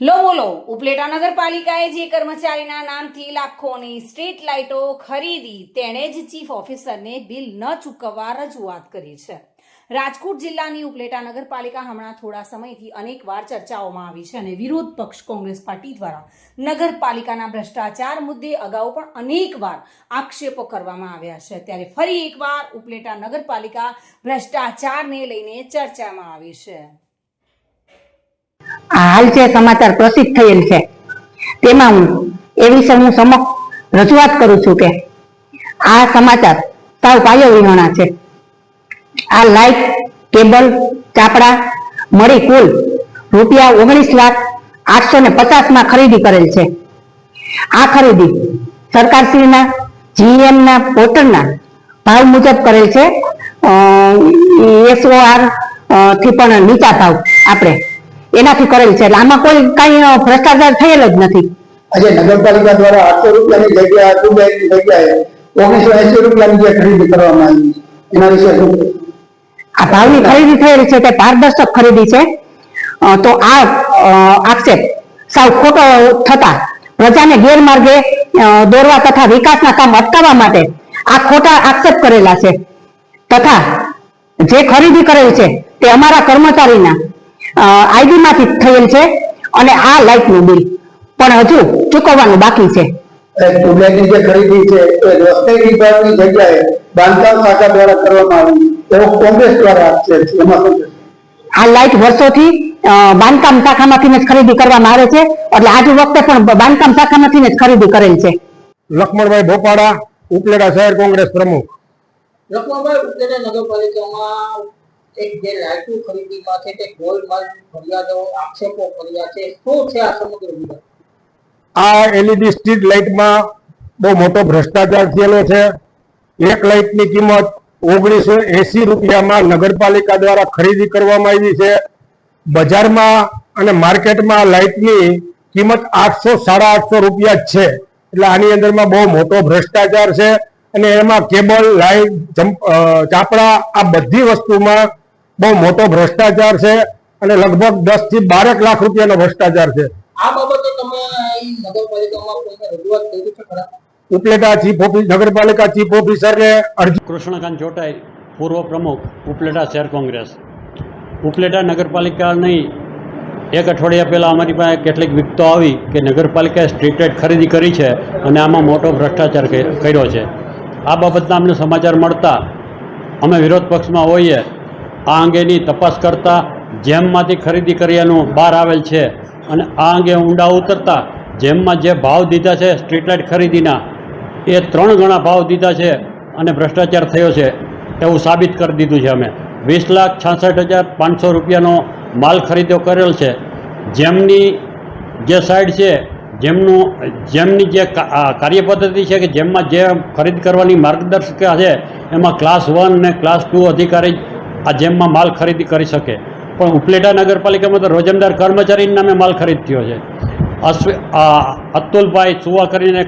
લો, બોલો. ઉપલેટા નગરપાલિકાએ જે કર્મચારીના નામથી લાખોની સ્ટ્રીટ લાઇટો ખરીદી, તેણે જ ચીફ ઓફિસરને બિલ ન ચૂકવવા રજૂઆત કરી છે. રાજકોટ જિલ્લાની ઉપલેટા નગરપાલિકા હમણાં થોડા સમયથી અનેકવાર ચર્ચાઓમાં આવી છે અને વિરોધ પક્ષ કોંગ્રેસ પાર્ટી દ્વારા નગરપાલિકાના ભ્રષ્ટાચાર મુદ્દે અગાઉ પણ અનેકવાર આક્ષેપો કરવામાં આવ્યા છે. ત્યારે ફરી એકવાર ઉપલેટા નગરપાલિકા ભ્રષ્ટાચારને લઈને ચર્ચામાં આવી છે. હાલ જે સમાચાર પ્રસિદ્ધ થયેલ છે, તેમાં હું એ વિશે હું સમક્ષ રજૂઆત કરું છું કે આ સમાચાર સાવ પાયો વિહોણા છે. આ લાઇટ કેબલ, ચાપડા મળી કુલ રૂપિયા ઓગણીસ લાખ આઠસો ને પચાસમાં ખરીદી કરેલ છે. આ ખરીદી સરકારશ્રીના જીએમ ના પોર્ટલના ભાવ મુજબ કરેલ છે. એસઓઆરથી પણ નીચા ભાવ આપણે એનાથી કરેલ છે. એટલે આમાં કોઈ કઈ ભ્રષ્ટાચાર થયેલ જ નથી. આજે નગરપાલિકા દ્વારા આઠસો રૂપિયાની જગ્યા ટુ બેગની જગ્યાએ ઓગણીસો એસી રૂપિયાની જે ખરીદી કરવામાં આવી એના વિશે શું આ ભાવની ખરીદી થયેલી છે તે પારદર્શક ખરીદી છે. તો આ આક્ષેપ સાવ ખોટો થતા પ્રજાને ગેરમાર્ગે દોરવા તથા વિકાસના કામ અટકાવવા માટે આ ખોટા આક્ષેપ કરેલા છે. તથા જે ખરીદી કરેલ છે તે અમારા કર્મચારીના આઈડી માંથી થયેલ છે અને આ લાઇટનું બિલ પણ હજુ ચૂકવવાનું બાકી છે. જે ખરીદી છે એ રસ્તે વિભાગની જગ્યાએ બાંધકામ શાખા દ્વારા કરવામાં આવી એવો કોંગ્રેસ દ્વારા છે. એમાં આ લાઇટ વર્ષોથી બાંધકામ શાખામાંથી જ ખરીદી કરવામાં આવે છે. એટલે આજ વખતે પણ બાંધકામ શાખામાંથી જ ખરીદી કરેલ છે. લક્ષ્મણભાઈ ભોપાડા ઉપલેટા શહેર કોંગ્રેસ પ્રમુખ. ઉત્તરે નગરપાલિકામાં એક જે લાઇટો ખરીદીમાં છે તે ગોલમાલ ફરિયાદો, આક્ષેપો કર્યા છે. શું છે આ સમગ્ર વિગત આ એલઈડી સ્ટ્રીટ લાઇટમાં બહુ મોટો ભ્રષ્ટાચાર થયેલો છે. એક લાઇટની કિંમત ઓગણીસો એસી રૂપિયામાં નગરપાલિકા દ્વારા ખરીદી કરવામાં આવી છે. બજારમાં અને માર્કેટમાં લાઇટની કિંમત આઠસો સાડા આઠસો રૂપિયા છે. એટલે આની અંદરમાં બહુ મોટો ભ્રષ્ટાચાર છે. અને એમાં કેબલ લાઇટ ચાપડા આ બધી વસ્તુમાં બહુ મોટો ભ્રષ્ટાચાર છે અને લગભગ દસથી બારેક લાખ રૂપિયાનો ભ્રષ્ટાચાર છે. આ બાબતે તમે અહીં નગરપાલિકામાં કોઈને રજૂઆત કરી છે ખરા? ઉપલેટા ચીફ ઓફિસ નગરપાલિકા ચીફ ઓફિસરને અરજી કૃષ્ણકાંત ચોટાઈ પૂર્વ પ્રમુખ ઉપલેટા શહેર કોંગ્રેસ. ઉપલેટા નગરપાલિકાની એક અઠવાડિયા પહેલાં અમારી પાસે કેટલીક વિગતો આવી કે નગરપાલિકાએ સ્ટ્રીટેડ ખરીદી કરી છે અને આમાં મોટો ભ્રષ્ટાચાર કર- કર્યો છે. આ બાબતના અમને સમાચાર મળતા અમે વિરોધ પક્ષમાં હોઈએ આ અંગેની તપાસ કરતા જેમમાંથી ખરીદી કર્યાનું બહાર આવેલ છે અને આ અંગે ઊંડા ઉતરતા જેમમાં જે ભાવ દીધા છે સ્ટ્રીટ લાઇટ ખરીદીના, એ ત્રણ ગણા ભાવ દીધા છે અને ભ્રષ્ટાચાર થયો છે એવું સાબિત કરી દીધું છે અમે. વીસ લાખ છાસઠ હજાર પાંચસો રૂપિયાનો માલ ખરીદો કરેલ છે. જેમની જે સાઈડ છે, જેમનું, જેમની જે કાર્યપદ્ધતિ છે કે જેમમાં જે ખરીદ કરવાની માર્ગદર્શિકા છે, એમાં ક્લાસ વન ને ક્લાસ ટુ અધિકારી આ જેમમાં માલ ખરીદી કરી શકે. પણ ઉપલેટા નગરપાલિકામાં તો રોજમદાર કર્મચારીના નામે માલ ખરીદ થયો છે. અતુલભાઈ સુવા કરીને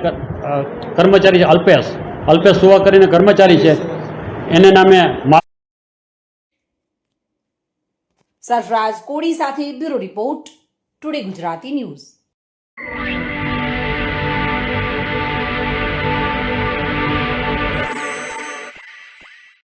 કર્મચારી છે, અલ્પેશ. અલ્પેશ સુવા કરીને કર્મચારી છે. એને નામે સરફરાજ કોડી સાથે bureau report, today Gujarati news.